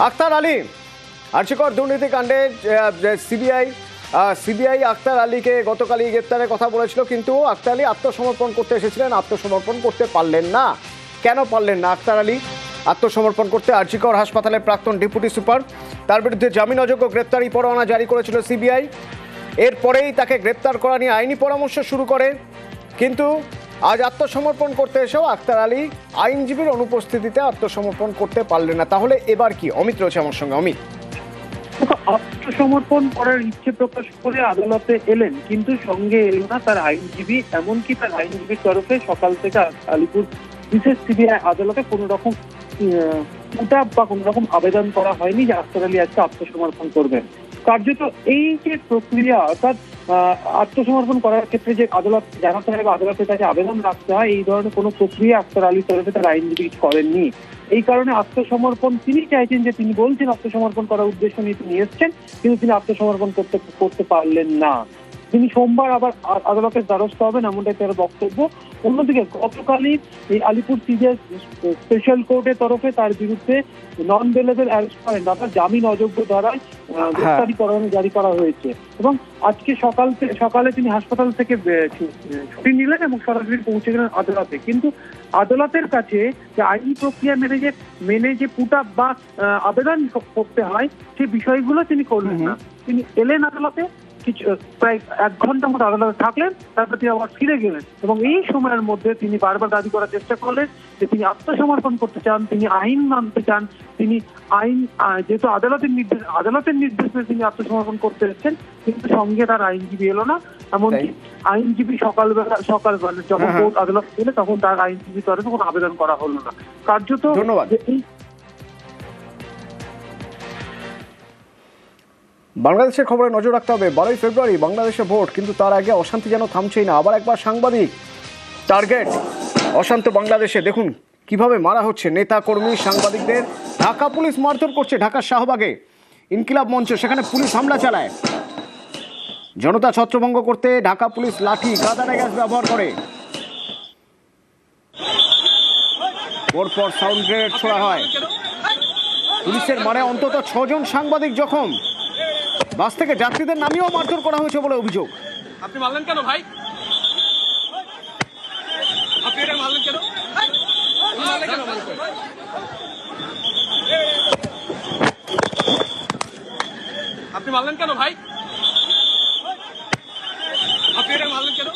আক্তার আলী আর্চিকর দুর্নীতি কাণ্ডে CBI CBI Akter আলীকে গতকালই গ্রেপ্তারের কথা বলেছিল, কিন্তু আক্তার আলী আত্মসমর্পণ করতে এসেছিলেন, আত্মসমর্পণ করতে পারলেন না। কেন পারলেন না আক্তার আলী? আত্মসমর্পণ করতে আর্চিকর হাসপাতালে প্রাক্তন ডেপুটি সুপার। তার বিরুদ্ধে জামিন অযোগ্য গ্রেপ্তারি পরোয়ানা জারি করেছিল সিবিআই। এরপরেই তাকে গ্রেপ্তার করা নিয়ে আইনি পরামর্শ শুরু করে, কিন্তু আজ আত্মসমর্পণ করতে এসেও আক্তার আলী আইনজীবীর অনুপস্থিতিতে আত্মসমর্পণ করতে পারলেন না। তাহলে এবার কি? অমিত রয়েছে আমার সঙ্গে। অমিত। আত্মসমর্পণ করার ইচ্ছে প্রকাশ করে আদালতে এলেন, কিন্তু সঙ্গে এলো না তার আইনজীবী, এমনকি তার আইনজীবীর তরফে সকাল থেকে আলিপুর বিশেষ সিবিআই আদালতে কোনো রকম উটাপ বা কোনো রকম আবেদন করা হয়নি যে আখতার আলী আজকে আত্মসমর্পণ করবেন। কার্যত এই যে প্রক্রিয়া, অর্থাৎ আত্মসমর্পণ করার ক্ষেত্রে যে আদালত জানাতে হয় বা আদালতের কাছে আবেদন রাখতে হয়, এই ধরনের কোনো প্রক্রিয়া আখতার আলীর তরফে তার আইনজীবী করেননি। এই কারণে আত্মসমর্পণ তিনি চাইছেন যে তিনি বলছেন আত্মসমর্পণ করার উদ্দেশ্য নিয়ে তিনি এসছেন, কিন্তু তিনি আত্মসমর্পণ করতে করতে পারলেন না। তিনি সোমবার আবার আদালতের দ্বারস্থ হবেন এমনটাই তার বক্তব্য। অন্যদিকে গতকালই এই আলিপুর সিজের স্পেশাল কোর্টের তরফে তার বিরুদ্ধে নন বেলেবল অ্যারেস্ট করেন। অর্থাৎ জামিন অযোগ্য ধারায় আহ, গ্রেফতারি পরোয়ানা জারি করা হয়েছে। এবং আজকে সকাল সকালে তিনি হাসপাতাল থেকে ছুটি নিলেন এবং সরাসরি পৌঁছে গেলেন আদালতে। কিন্তু আদালতের কাছে যে আইনি প্রক্রিয়া মেনে যে মেনে যে পুট বা আবেদন করতে হয় সেই বিষয়গুলো তিনি করলেন না। তিনি এলেন আদালতে কিছু প্রায় এক ঘণ্টা মতো আদালতে থাকলেন তারপর তিনি আবার ফিরে গেলেন এবং এই সময়ের মধ্যে তিনি বারবার দাবি করার চেষ্টা করলেন যে তিনি আত্মসমর্পণ করতে চান তিনি আইন মানতে চান তিনি আইন যেহেতু আদালতের নির্দেশ আদালতের নির্দেশে তিনি আত্মসমর্পণ করতে এসেছেন কিন্তু সঙ্গে তার আইনজীবী এলো না এমনকি আইনজীবী সকালবেলা সকালবেলা যখন হ্যাঁ, হ্যাঁ। কোর্ট আদালত এলে তখন তার আইনজীবী তরফে কোনো আবেদন করা হলো না কার্যত ধন্যবাদ। এই বাংলাদেশের খবরে নজর রাখতে হবে, বারোই ফেব্রুয়ারি বাংলাদেশে ভোট, কিন্তু তার আগে অশান্তি যেন থামছেই না। আবার একবার সাংবাদিক, টার্গেট, অশান্ত বাংলাদেশে। দেখুন, কীভাবে মারা হচ্ছে নেতা, কর্মী, সাংবাদিকদের। ঢাকা পুলিশ মারধর করছে ঢাকার শাহবাগে ইনকিলাব মঞ্চ, সেখানে পুলিশ হামলা চালায়। জনতা ছত্রভঙ্গ করতে ঢাকা পুলিশ লাঠি কাদানে গ্যাস ব্যবহার করে। পরপর সাউন্ড ছোড়া হয়। পুলিশের মারে অন্তত ছজন সাংবাদিক জখম। বাস থেকে যাত্রীদের নামিয়েও মারধর করা হয়েছে বলে অভিযোগ। আপনি মারলেন কেন ভাই? আপনি কেন? আপনি মারলেন কেন ভাই? আপনি এটা মারলেন কেন?